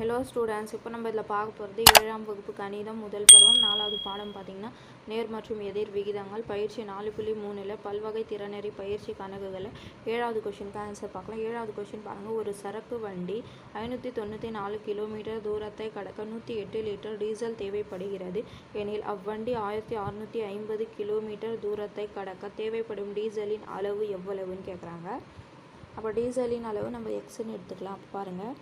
Hello students இப்போ நம்ம இதில் பார்க்க போகிறது ஏழாம் வகுப்பு கணிதம் முதல் பருவம் நாலாவது பாடம் பார்த்தீங்கன்னா நேர் மற்றும் எதிர் விகிதங்கள் பயிற்சி நாலு புள்ளி மூணில் பல்வகை திறனறி பயிற்சி கணக்குகளை ஏழாவது கொஷினுக்கு ஆன்சர் பார்க்கலாம். ஏழாவது கொஷின் பாருங்கள் ஒரு சரக்கு வண்டி ஐநூற்றி தொண்ணூற்றி நாலு கிலோமீட்டர் தூரத்தை கடக்க நூற்றி எட்டு லிட்டர் டீசல் தேவைப்படுகிறது. எனில் அவ்வண்டி ஆயிரத்தி அறுநூற்றி ஐம்பது கிலோமீட்டர் தூரத்தை கடக்க தேவைப்படும் டீசலின் அளவு எவ்வளவுன்னு கேட்குறாங்க. அப்போ டீசலின் அளவு நம்ம எக்ஸ்ன்னு எடுத்துக்கலாம். அப்போ பாருங்கள்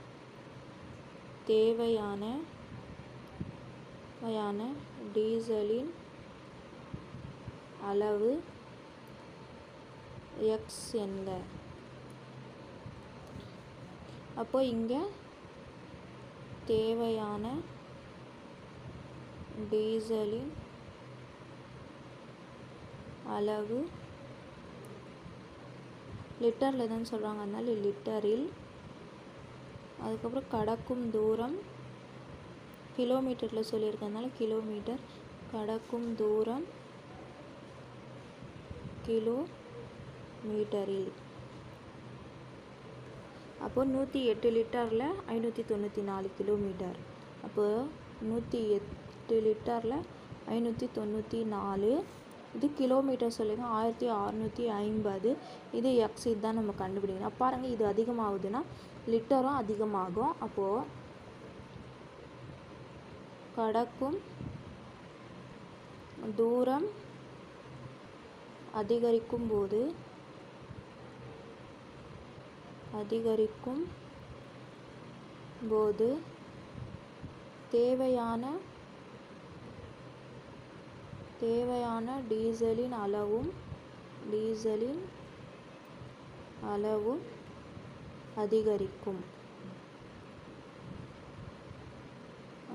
தேவையான தேவையான டீசலின் அளவு எக்ஸ் என்க. அப்போ இங்கே தேவையான டீசலின் அளவு லிட்டரில் தான் சொல்கிறாங்க அதனால லிட்டரில் அதுக்கப்புறம் கடக்கும் தூரம் கிலோமீட்டரில் சொல்லியிருக்கறதுனால கிலோமீட்டர். கடக்கும் தூரம் கிலோ மீட்டரில் அப்போ நூற்றி எட்டு லிட்டரில் ஐநூற்றி தொண்ணூற்றி நாலு கிலோமீட்டர். அப்போது நூற்றி எட்டு லிட்டரில் ஐநூற்றி தொண்ணூற்றி நாலு இது கிலோமீட்டர் சொல்லுங்க ஆயிரத்தி அறநூற்றி ஐம்பது. இது எக்ஸ் இதுதான் நம்ம கண்டுபிடிக்கணும். பாருங்கள் இது அதிகமாகுதுன்னா லிட்டரும் அதிகமாகும். அப்போது கடக்கும் தூரம் அதிகரிக்கும் போது அதிகரிக்கும் போது தேவையான தேவையான டீசலின் அளவும் டீசலின் அளவும் அதிகரிக்கும்.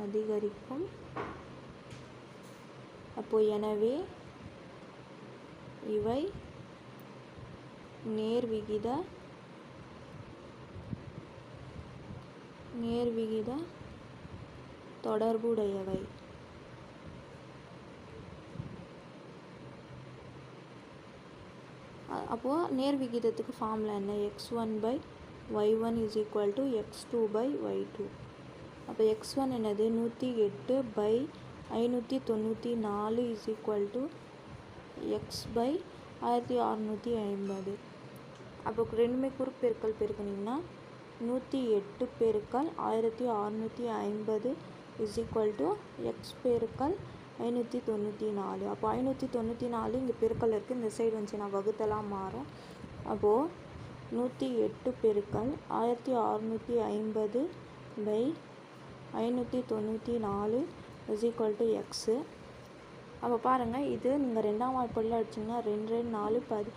அதிகரிக்கும். அப்போ எனவே இவை நேர்விகித நேர்விகித தொடர்புடையவை. அப்போது நேர் விகிதத்துக்கு ஃபார்மில் என்ன? X one by y one is equal to x two by y two அப்போ எக்ஸ் ஒன் என்னது? நூற்றி எட்டு பை ஐநூற்றி தொண்ணூற்றி நாலு is equal to x by ஆயிரத்தி அறநூற்றி ஐம்பது. அப்போ ரெண்டுமே குறுப்பெருக்கல் பெருக்குனிங்கன்னா நூற்றி எட்டு பெருக்கல் ஆயிரத்தி அறநூற்றி ஐம்பது இஸ் ஈக்குவல் டு எக்ஸ் பெருக்கல் ஐநூற்றி தொண்ணூற்றி நாலு. அப்போ ஐநூற்றி தொண்ணூற்றி நாலு இங்கே பெருக்கல் இருக்குது இந்த சைடு வந்துச்சுன்னா வகுத்தெல்லாம் மாறும் அப்போது நூற்றி எட்டு பெருக்கல் ஆயிரத்தி அறநூற்றி ஐம்பது பை ஐநூற்றி தொண்ணூற்றி நாலு இஸ் ஈக்குவல் டு எக்ஸு அப்போ பாருங்கள் இது நீங்கள் ரெண்டாம் வாய்ப்பாடில் அடிச்சிங்கன்னா ரெண்டு ரெண்டு நாலு பதி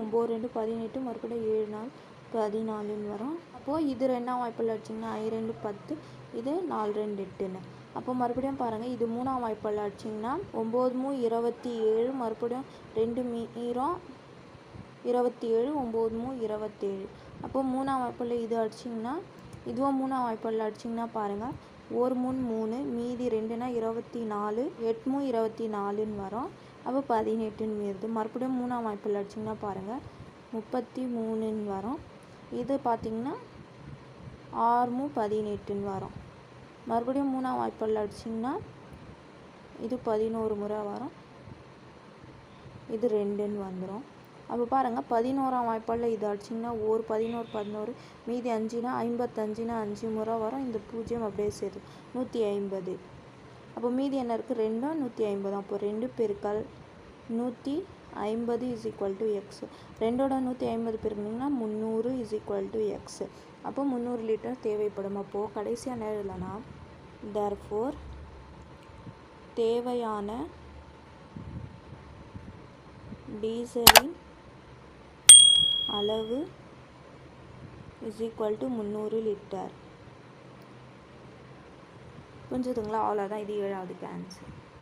ஒம்பது ரெண்டு பதினெட்டு மறுபடியும் ஏழு நாள் பதினாலுன்னு வரும். அப்போது இது ரெண்டாம் வாய்ப்பில் அடிச்சிங்கன்னா ஐ ரெண்டு பத்து இது நாலு ரெண்டு எட்டுன்னு. அப்போ மறுபடியும் பாருங்கள் இது மூணாம் வாய்ப்பால் அடிச்சிங்கன்னா ஒம்பது மூ இருபத்தி ஏழு மறுபடியும் ரெண்டு மீரம் இருபத்தி ஏழு ஒம்பது மூ இருபத்தேழு. அப்போ மூணாம் வாய்ப்பால் இது அடிச்சிங்கன்னா இதுவும் மூணாம் வாய்ப்பால் அடிச்சிங்கன்னா பாருங்கள் ஒரு மூணு மூணு மீதி ரெண்டுனா இருபத்தி நாலு எட்மூ இருபத்தி நாலுன்னு வரும். அப்போ பதினெட்டுன்னு வருது மறுபடியும் மூணாம் வாய்ப்பில் அடிச்சிங்கன்னா பாருங்கள் முப்பத்தி மூணுன்னு வரும். இது பார்த்திங்கன்னா ஆறுமு பதினெட்டுன்னு வரும். மறுபடியும் மூணாம் வாய்ப்பால் அடிச்சிங்கன்னா இது பதினோரு முறை வரும். இது ரெண்டுன்னு வந்துடும் அப்போ பாருங்கள் பதினோராம் வாய்ப்பாளில் இது அடிச்சிங்கன்னா ஒரு பதினோரு பதினோரு மீதி அஞ்சுனா ஐம்பத்தஞ்சுனா அஞ்சு முறை வரும். இந்த பூஜ்ஜியம் அப்படியே சேருது. நூற்றி ஐம்பது. அப்போ மீதி என்ன இருக்குது ரெண்டும் நூற்றி ஐம்பது? அப்போ ரெண்டு பெருக்கள் நூற்றி ஐம்பது இஸ் ஈக்குவல் டு எக்ஸ் ரெண்டோட நூற்றி ஐம்பது பெருக்கணுங்கன்னா முந்நூறு இஸ் ஈக்குவல் டு எக்ஸ் அப்போ முந்நூறு லிட்டர் தேவைப்படும். அப்போது கடைசியாக நேரம் இல்லைன்னா தர்ஃபோர் தேவையான டீசலின் அளவு இஸ் ஈக்குவல் டு முந்நூறு லிட்டர் புரிஞ்சுதுங்களா? அவ்வளோதான் இது ஏழாவது ஆன்சர்